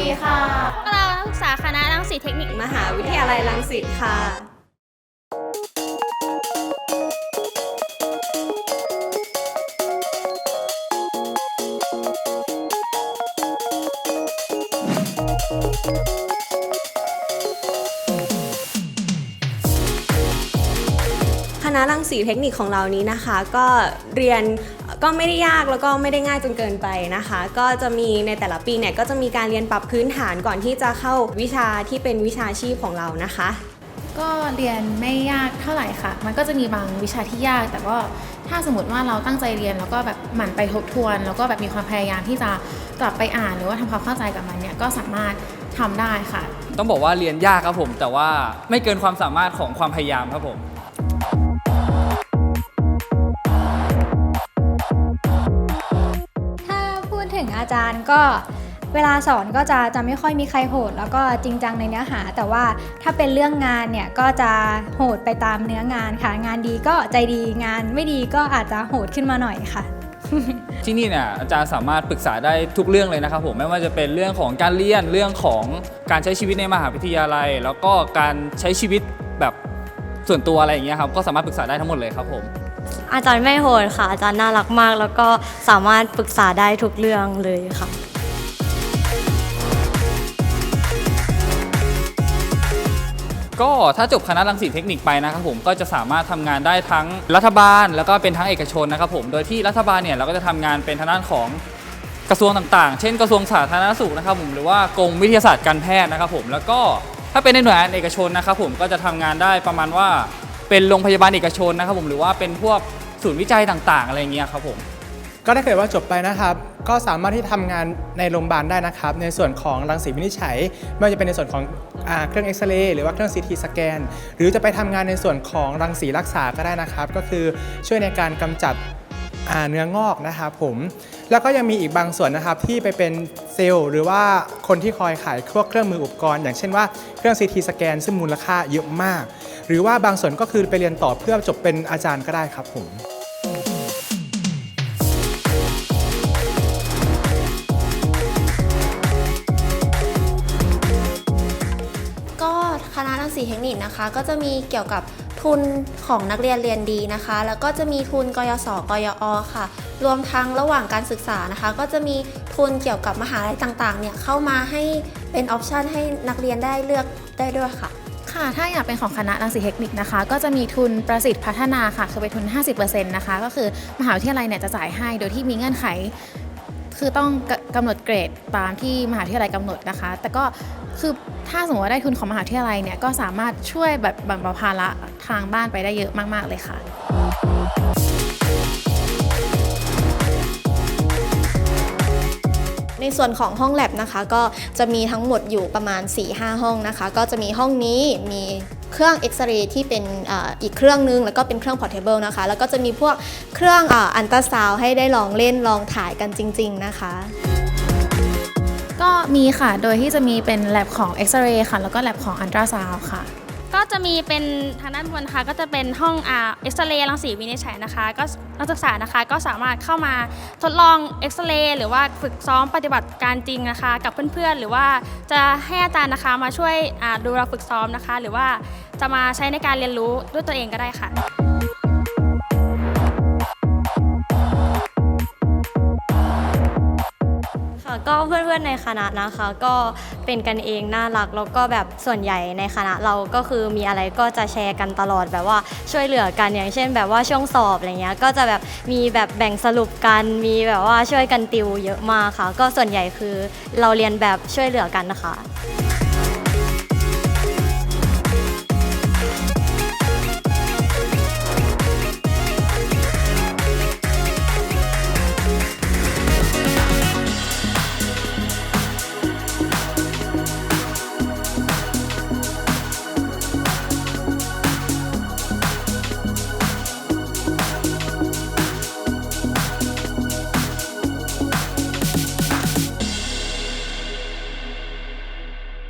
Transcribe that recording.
ดีค่ะ พวกเรานักศึกษาคณะรังสีเทคนิคมหาวิทยาลัยรังสิตค่ะ ณะรังสีเทคนิคของเรานี้นะคะ ก็เรียนก็ไม่ได้ยากแล้วก็ไม่ได้ง่ายจนเกินไปนะคะ ก็จะมีในแต่ละปีเนี่ยก็จะมีการเรียนปรับพื้นฐานก่อนที่จะเข้าวิชาที่เป็นวิชาชีพของเรานะคะ ก็เรียนไม่ยากเท่าไหร่ค่ะ มันก็จะมีบางวิชาที่ยาก แต่ว่าถ้าสมมติว่าเราตั้งใจเรียนแล้วก็แบบหมั่นไปทบทวน แล้วก็แบบมีความพยายามที่จะกลับไปอ่านหรือว่าทำความเข้าใจกับมันเนี่ยก็สามารถทำได้ค่ะ ต้องบอกว่าเรียนยากครับผม แต่ว่าไม่เกินความสามารถของความพยายามครับผม จารย์ก็เวลาสอนก็จะจะไม่ค่อยมีใครโหด แล้วก็จริงจังในเนื้อหา แต่ว่าถ้าเป็นเรื่องงานเนี่ยก็จะโหดไปตามเนื้องานค่ะ งานดีก็ใจดีงานไม่ดีก็อาจจะโหดขึ้นมาหน่อยค่ะ ที่นี่เนี่ยอาจารย์สามารถปรึกษาได้ทุกเรื่องเลยนะครับผมไม่ว่าจะเป็นเรื่องของการเรียนเรื่องของการใช้ชีวิตในมหาวิทยาลัย แล้วก็การใช้ชีวิตแบบส่วนตัวอะไรอย่างเงี้ยครับก็สามารถปรึกษาได้ทั้งหมดเลยครับผม อาจารย์ไม่โหดค่ะ อาจารย์น่ารักมาก แล้วก็สามารถปรึกษาได้ทุกเรื่องเลยค่ะ ก็ถ้าจบคณะรังสีเทคนิคไปนะครับผมก็จะสามารถทำงานได้ทั้งรัฐบาล แล้วก็เป็นทั้งเอกชนนะครับผมโดยที่รัฐบาลเนี่ยเราก็จะทำงานเป็นทางด้านของกระทรวงต่างๆ เช่นกระทรวงสาธารณสุขนะครับผมหรือว่ากรมวิทยาศาสตร์การแพทย์นะครับผมแล้วก็ถ้าเป็นในหน่วยงานเอกชนนะครับผมก็จะทำงานได้ประมาณว่า เป็นโรงพยาบาลเอกชนนะครับผมหรือว่าเป็นพวกศูนย์วิจัยต่างๆ อะไรเงี้ยครับผม ก็ถ้าเกิดว่าจบไปนะครับ ก็สามารถที่ทำงานในโรงพยาบาลได้นะครับ ในส่วนของรังสีวินิจฉัย ไม่ว่าจะเป็นในส่วนของอาเครื่องเอ็กซเรย์หรือว่าเครื่องซีทีสแกน หรือจะไปทำงานในส่วนของรังสีรักษาก็ได้นะครับ ก็คือช่วยในการกำจัดอ่าเนื้องอกนะครับผม แล้วก็ยังมีอีกบางส่วนนะครับที่ไปเป็นเซลล์หรือว่าคนที่คอยขายพวกเครื่องมืออุปกรณ์ อย่างเช่นว่าเครื่อง CT สแกนซึ่งมูลค่าเยอะมาก หรือว่าบางส่วนก็คือไปเรียนต่อเพื่อจบเป็นอาจารย์ก็ได้ครับผมก็คณะรังสีเทคนิคนะคะ ก็จะมีเกี่ยวกับทุนของนักเรียนเรียนดีนะคะ แล้วก็จะมีทุนกยศกยอค่ะ รวมทั้งระหว่างการศึกษานะคะ ก็จะมีทุนเกี่ยวกับมหาลัยต่างๆ เนี่ยเข้ามาให้เป็นออปชันให้นักเรียนได้เลือกได้ด้วยค่ะ ค่ะ ถ้าอยากเป็นของคณะรังสีเทคนิคนะคะ ก็จะมีทุนประสิทธิ์พัฒนาค่ะ คือเป็นทุน 50%นะคะ ก็คือมหาวิทยาลัยเนี่ยจะจ่ายให้ โดยที่มีเงื่อนไข คือต้องกกำหนดเกรดตามที่มหาวิทยาลัยกำหนดนะคะ แต่ก็คือถ้าสมมติว่าได้ทุนของมหาวิทยาลัยเนี่ย ก็สามารถช่วยแบบแบ่งเบาภาระทางบ้านไปได้เยอะมาก ๆ เลยค่ะ ในส่วนของห้องแลบนะคะ ก็จะมีทั้งหมดอยู่ประมาณ 4-5 ห้องนะคะ ก็จะมีห้องนี้มีเครื่องเอ็กซเรย์ที่เป็นอ,อีกเครื่องนึง แล้วก็เป็นเครื่องพอร์ตเทเบิลนะคะ แล้วก็จะมีพวกเครื่องอันตราซาวให้ได้ลองเล่นลองถ่ายกันจริง ๆ นะคะก็มีค่ะ โดยที่จะมีเป็นแลบของเอ็กซเรย์ค่ะ แล้วก็แลบของอันตราซาวค่ะ ก็จะมีเป็นทางด้านบนนะคะก็จะเป็นห้องอ่าเอ็กซเรย์รังสีวินิจฉัยนะคะ ก็นักศึกษานะคะก็สามารถเข้ามาทดลองเอ็กซเรย์หรือว่าฝึกซ้อมปฏิบัติการจริงนะคะ กับเพื่อนๆ หรือว่าจะให้อาจารย์นะคะมาช่วยดูเราฝึกซ้อมนะคะ หรือว่าจะมาใช้ในการเรียนรู้ด้วยตัวเองก็ได้ค่ะ ก็เพื่อนๆในคณะนะคะ ก็เป็นกันเองน่ารักแล้วก็แบบส่วนใหญ่ในคณะเราก็คือมีอะไรก็จะแชร์กันตลอดแบบว่าช่วยเหลือกันอย่างเช่น แบบว่าช่วงสอบอะไรเงี้ยก็จะแบบมีแบบแบ่งสรุปกันมีแบบว่าช่วยกันติวเยอะมากค่ะ ก็ส่วนใหญ่คือเราเรียนแบบช่วยเหลือกันนะคะ